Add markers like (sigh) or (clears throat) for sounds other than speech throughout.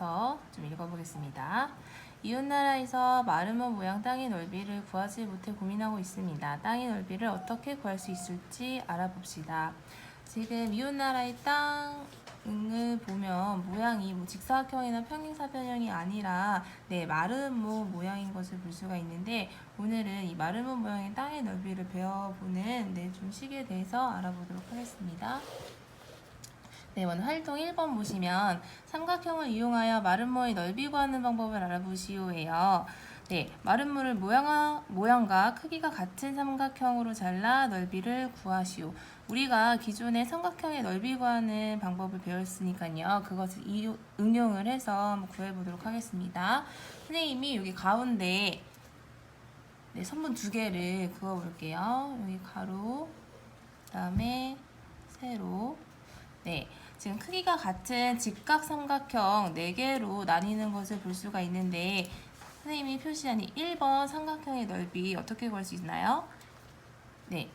1번부터 좀 읽어보겠습니다. 이웃나라에서 마르모 모양 땅의 넓이를 구하지 못해 고민하고 있습니다. 땅의 넓이를 어떻게 구할 수 있을지 알아봅시다. 지금 이웃나라의 땅을 보면 모양이 뭐 직사각형이나 평행사변형이 아니라 네 마르모 모양인 것을 볼 수가 있는데 오늘은 이 마르모 모양의 땅의 넓이를 배워보는 네, 좀 식에 대해서 알아보도록 하겠습니다. 네, 먼저 활동 1번 보시면 삼각형을 이용하여 마름모의 넓이 구하는 방법을 알아보시오예요. 네, 마름모를 모양, 모양과 크기가 같은 삼각형으로 잘라 넓이를 구하시오. 우리가 기존의 삼각형의 넓이 구하는 방법을 배웠으니까요. 그것을 이유, 응용을 해서 구해보도록 하겠습니다. 선생님이 여기 가운데 네, 선분 두 개를 그어볼게요. 여기 가로, 그 다음에 세로. 네, 지금 크기가 같은 직각 삼각형 4개로 나뉘는 것을 볼 수가 있는데 선생님이 표시한 이 1번 삼각형의 넓이 어떻게 구할 수 있나요? 네,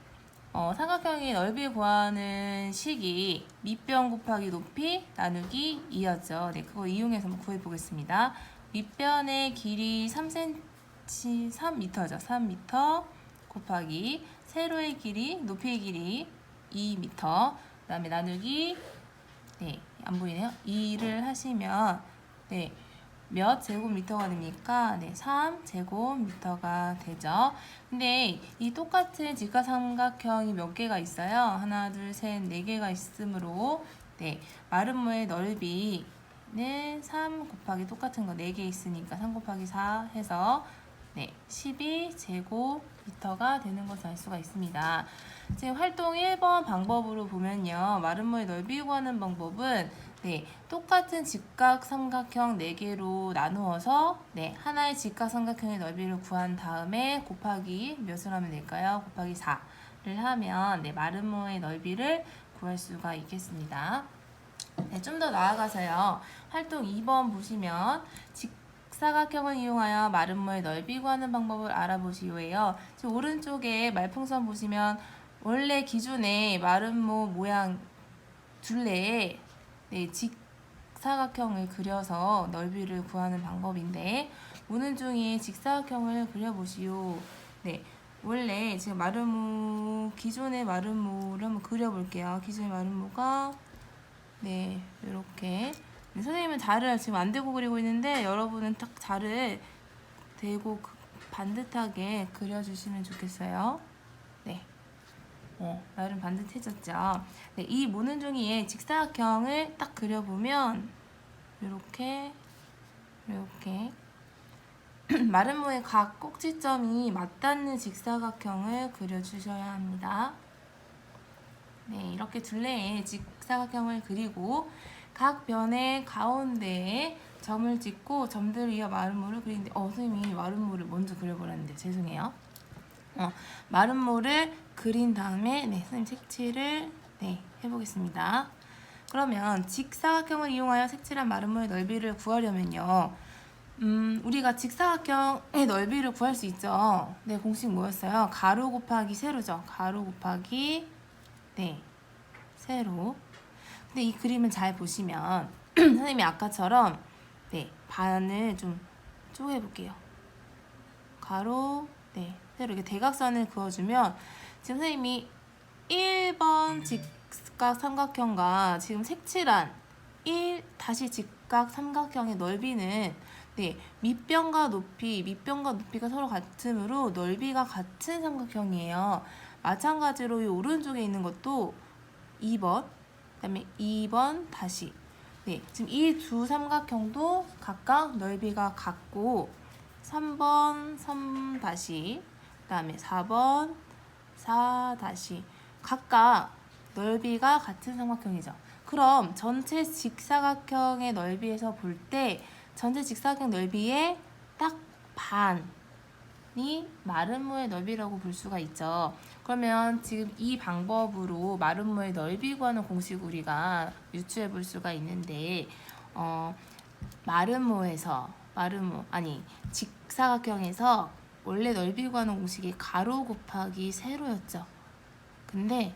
어, 삼각형의 넓이 구하는 식이 밑변 곱하기 높이 나누기 2였죠. 네, 그거 이용해서 한번 구해보겠습니다. 밑변의 길이 3cm, 3m죠. 3m 곱하기 세로의 길이, 높이의 길이 2m 그 다음에 나누기 네, 안 보이네요. 2를 하시면 네, 몇 제곱미터가 됩니까? 네, 3 제곱미터가 되죠. 근데 이 똑같은 직각삼각형이 몇 개가 있어요? 하나, 둘, 셋, 네 개가 있으므로 네, 마름모의 넓이는 3 곱하기 똑같은 거 4개 있으니까 3 곱하기 4 해서 네, 12제곱미터가 되는 것을 알 수가 있습니다. 지금 활동 1번 방법으로 보면요. 마름모의 넓이 구하는 방법은 네, 똑같은 직각 삼각형 4개로 나누어서 네, 하나의 직각 삼각형의 넓이를 구한 다음에 곱하기 몇을 하면 될까요? 곱하기 4를 하면 네, 마름모의 넓이를 구할 수가 있겠습니다. 네, 좀 더 나아가서요. 활동 2번 보시면 직 사각형을 이용하여 마름모의 넓이 구하는 방법을 알아보시오예요. 지금 오른쪽에 말풍선 보시면 원래 기존의 마름모 모양 둘레에 네, 직사각형을 그려서 넓이를 구하는 방법인데 오는 중에 직사각형을 그려보시오. 네, 원래 지금 마름모 기존의 마름모를 한번 그려볼게요. 기존의 마름모가 네 이렇게 네, 선생님은 자를 지금 안 대고 그리고 있는데 여러분은 딱 자를 대고 그- 반듯하게 그려주시면 좋겠어요. 네. 어, 나름 반듯해졌죠. 네, 이 모는 종이에 직사각형을 딱 그려보면 이렇게 이렇게 (clears throat) 마름모의 각 꼭지점이 맞닿는 직사각형을 그려주셔야 합니다. 네, 이렇게 둘레에 직사각형을 그리고 각 변의 가운데에 점을 찍고 점들 위에 마름모를 그리는데 어, 선생님이 마름모를 먼저 그려버렸는데 죄송해요. 어, 마름모를 그린 다음에 네, 선생님 색칠을 네, 해보겠습니다. 그러면 직사각형을 이용하여 색칠한 마름모의 넓이를 구하려면요. 음, 우리가 직사각형의 넓이를 구할 수 있죠. 네, 공식 뭐였어요? 가로 곱하기 세로죠. 가로 곱하기 네, 세로. 근데 이 그림을 잘 보시면 (clears throat) 선생님이 아까처럼 네, 반을 좀 쪼개 볼게요. 가로, 네, 이렇게 대각선을 그어주면 지금 선생님이 1번 직각 삼각형과 지금 색칠한 1 다시 직각 삼각형의 넓이는 네, 밑변과 높이, 밑변과 높이가 서로 같으므로 넓이가 같은 삼각형이에요. 마찬가지로 이 오른쪽에 있는 것도 2번, 그다음에 2번 다시. 네, 지금 이 두 삼각형도 각각 넓이가 같고 3번 3 다시, 그다음에 4번 4 다시 각각 넓이가 같은 삼각형이죠. 그럼 전체 직사각형의 넓이에서 볼 때 전체 직사각형 넓이의 딱 반 이 마름모의 넓이라고 볼 수가 있죠. 그러면 지금 이 방법으로 마름모의 넓이 구하는 공식 우리가 유추해 볼 수가 있는데 어, 마름모에서 마름모 아니 직사각형에서 원래 넓이 구하는 공식이 가로 곱하기 세로였죠. 근데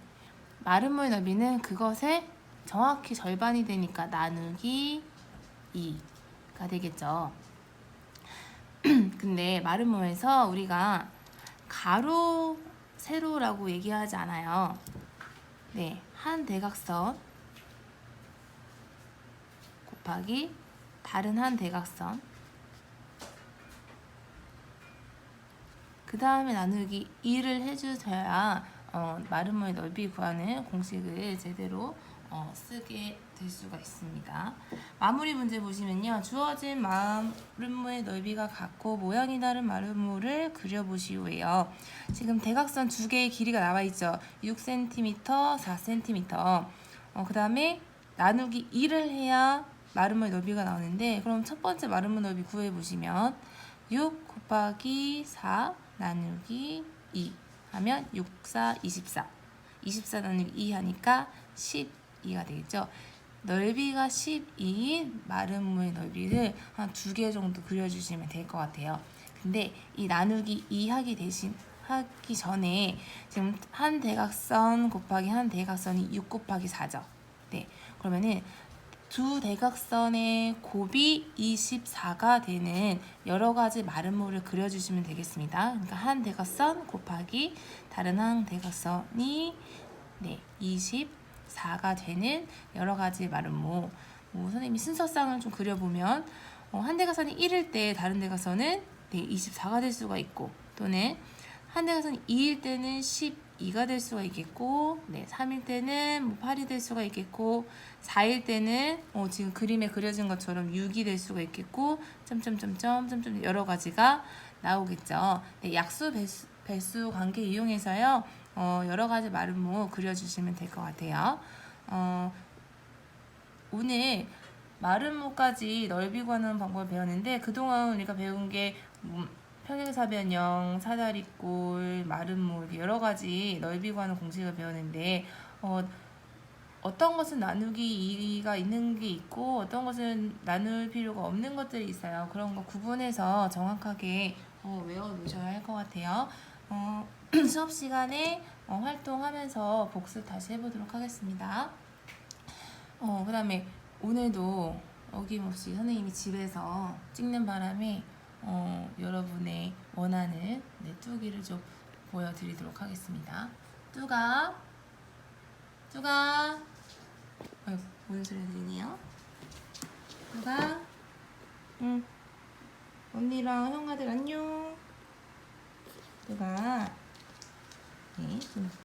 마름모의 넓이는 그것의 정확히 절반이 되니까 나누기 2가 되겠죠. (clears throat) 근데 마름모에서 우리가 가로 세로라고 얘기하지 않아요. 네, 한 대각선 곱하기 다른 한 대각선 그 다음에 나누기 2를 해주셔야 어, 마름모의 넓이 구하는 공식을 제대로 어, 쓰게 될 수가 있습니다. 마무리 문제 보시면요. 주어진 마름모의 넓이가 같고 모양이 다른 마름모를 그려보시오예요. 지금 대각선 두 개의 길이가 나와 있죠. 6cm, 4cm. 어, 그 다음에 나누기 2를 해야 마름모의 넓이가 나오는데 그럼 첫 번째 마름모 넓이 구해보시면 6 곱하기 4 나누기 2 하면 6, 4, 24 24 나누기 2 하니까 12가 되겠죠? 넓이가 12인 마름모의 넓이를 한 두 개 정도 그려주시면 될 것 같아요. 근데 이 나누기 2 하기 대신 하기 전에 지금 한 대각선 곱하기 한 대각선이 6 곱하기 4죠? 네. 그러면은 두 대각선의 곱이 24가 되는 여러 가지 마름모를 그려주시면 되겠습니다. 그러니까 한 대각선 곱하기 다른 한 대각선이 네, 24가 되는 여러 가지 마름모. 뭐 선생님이 순서상을 좀 그려보면 어, 한 대각선이 1일 때 다른 대각선은 네, 24가 될 수가 있고 또는 한 대각선이 2일 때는 12가 될 수가 있겠고 네, 3일 때는 뭐 8이 될 수가 있겠고 4일 때는 어, 지금 그림에 그려진 것처럼 6이 될 수가 있겠고 점점점점 점점 여러 가지가 나오겠죠. 네, 약수 배수, 배수 관계 이용해서요. 어, 여러 가지 마름모 그려주시면 될 것 같아요. 어, 오늘 마름모까지 넓이 구하는 방법을 배웠는데 그동안 우리가 배운 게 음, 평행사변형, 사다리꼴, 이렇게 여러 가지 넓이 구하는 공식을 배웠는데 어, 어떤 것은 나누기 2가 있는 게 있고 어떤 것은 나눌 필요가 없는 것들이 있어요. 그런 거 구분해서 정확하게 어, 외워 놓으셔야 할 것 같아요. 어, (clears throat) 수업 시간에 어, 활동하면서 복습 다시 해보도록 하겠습니다. 어, 그 다음에 오늘도 어김없이 선생님이 집에서 찍는 바람에 어, 여러분의 원하는 네, 뚜기를 좀 보여드리도록 하겠습니다. 뚜가, 뚜가, 무슨 소리 들리네요? 뚜가, 응, 언니랑 형아들 안녕. 뚜가, 네, 좀